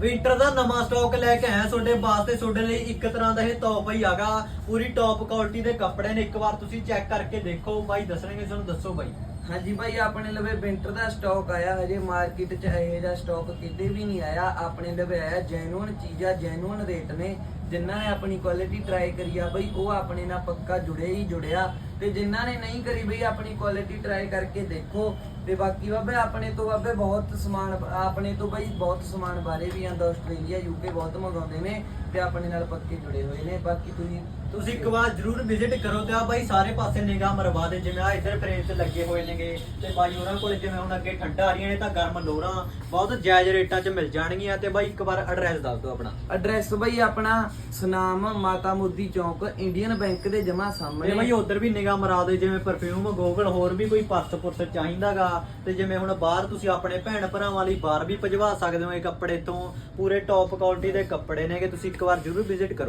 Winter ਦਾ ਨਵਾਂ stock ਲੈ ਕੇ ਆਇਆ ਤੁਹਾਡੇ ਵਾਸਤੇ, ਤੁਹਾਡੇ ਲਈ ਇੱਕ ਤਰ੍ਹਾਂ ਦਾ ਇਹ ਟੌਪ ਹੀ ਹੈਗਾ। ਪੂਰੀ ਟੌਪ ਕੁਆਲਿਟੀ ਦੇ ਕੱਪੜੇ ਨੇ, ਇੱਕ ਵਾਰ ਤੁਸੀਂ ਚੈੱਕ ਕਰਕੇ ਦੇਖੋ। ਬਾਈ, ਦੱਸਣਗੇ ਤੁਹਾਨੂੰ, ਦੱਸੋ ਬਾਈ। ਹਾਂਜੀ ਭਾਈ ਆਪਣੇ ਲਵੇ ਵਿੰਟਰ ਦਾ ਸਟਾਕ ਆਇਆ, ਹਜੇ ਮਾਰਕੀਟ 'ਚ ਇਹੋ ਜਿਹਾ ਸਟਾਕ ਕਿਤੇ ਵੀ ਨਹੀਂ ਆਇਆ। ਆਪਣੇ ਲਵੇ ਆਇਆ ਜੈਨੂਨ ਚੀਜ਼ਾਂ ਜੈਨੂਨ ਰੇਟ ਨੇ। ਜਿਨ੍ਹਾਂ ਨੇ ਆਪਣੀ ਕੁਆਲਿਟੀ ਟਰਾਈ ਕਰੀ ਆ ਬਈ ਉਹ ਆਪਣੇ ਨਾਲ ਪੱਕਾ ਜੁੜੇ ਹੀ ਜੁੜਿਆ। ਤੇ ਜਿਨ੍ਹਾਂ ਨੇ ਨਹੀਂ ਕਰੀ ਬਈ ਆਪਣੀ ਕੁਆਲਿਟੀ ਟਰਾਈ ਕਰਕੇ ਦੇਖੋ। ਤੇ ਬਾਕੀ ਬਾਬੇ ਆਪਣੇ ਤੋਂ ਬਾਬੇ ਬਹੁਤ ਸਮਾਨ ਆਪਣੇ ਤੋਂ ਬਈ ਬਹੁਤ ਸਮਾਨ ਬਾਰੇ ਵੀ ਆਂਦਾ ਆਸਟ੍ਰੇਲੀਆ ਯੂਕੇ ਬਹੁਤ ਮੰਗਾਉਂਦੇ ਨੇ ਤੇ ਆਪਣੇ ਨਾਲ ਪੱਕੇ ਜੁੜੇ ਹੋਏ ਨੇ। ਬਾਕੀ ਤੁਸੀਂ ਤੁਸੀਂ ਇੱਕ ਵਾਰ ਜਰੂਰ ਵਿਜ਼ਿਟ ਕਰੋ ਤੇ ਆ ਬਾਈ ਸਾਰੇ ਪਾਸੇ ਨਿਗਾਹ ਮਰਵਾ ਦੇ ਜਿਵੇਂ ਆ ਇੱਧਰ ਫਰੇਮ ਤੇ ਲੱਗੇ ਹੋਏ ਨੇਗੇ। ਤੇ ਬਾਈ ਉਹਨਾਂ ਕੋਲ ਜਿਵੇਂ ਹੁਣ ਅੱਗੇ ਠੰਡਾ ਆ ਰਹੀਆਂ ਨੇ ਤਾਂ ਗਰਮ ਲੋਰਾਂ ਬਹੁਤ ਜਾਇਜ਼ ਰੇਟਾਂ 'ਚ ਮਿਲ ਜਾਣਗੀਆਂ। ਤੇ ਬਾਈ ਇੱਕ ਵਾਰ ਐਡਰੈਸ ਦੱਸ ਦਿਓ ਆਪਣਾ। ਐਡਰੈਸ ਬਈ ਆਪਣਾ ਸੁਨਾਮ ਮਾਤਾ ਮੋਦੀ ਚੌਂਕ, ਇੰਡੀਅਨ ਬੈਂਕ ਦੇ ਜਮਾ ਤੇ ਸਾਹਮਣੇ ਬਾਈ ਉਧਰ ਵੀ ਨਿਗਾਹ ਮਰਾ ਦੇ, ਜਿਵੇਂ ਪਰਫਿਊਮ ਗੋਗਲ, ਹੋਰ ਵੀ ਕੋਈ ਪਰਸ ਪੁਰਸ ਚਾਹੀਦਾਗਾ। ਤੇ ਜਿਵੇਂ ਹੁਣ ਬਾਹਰ ਤੁਸੀਂ ਆਪਣੇ ਭੈਣ ਭਰਾਵਾਂ ਲਈ ਬਾਹਰ ਵੀ ਭਜਵਾ ਸਕਦੇ ਹੋ ਇਹ ਕੱਪੜੇ ਤੋਂ। ਪੂਰੇ ਟੌਪ ਕੁਆਲਿਟੀ ਦੇ ਕੱਪੜੇ ਨੇਗੇ ਤੁਸੀਂ ਇੱਕ ਵਾਰ ਜਰੂਰ ਵਿਜ਼ਿਟ ਕਰੋ।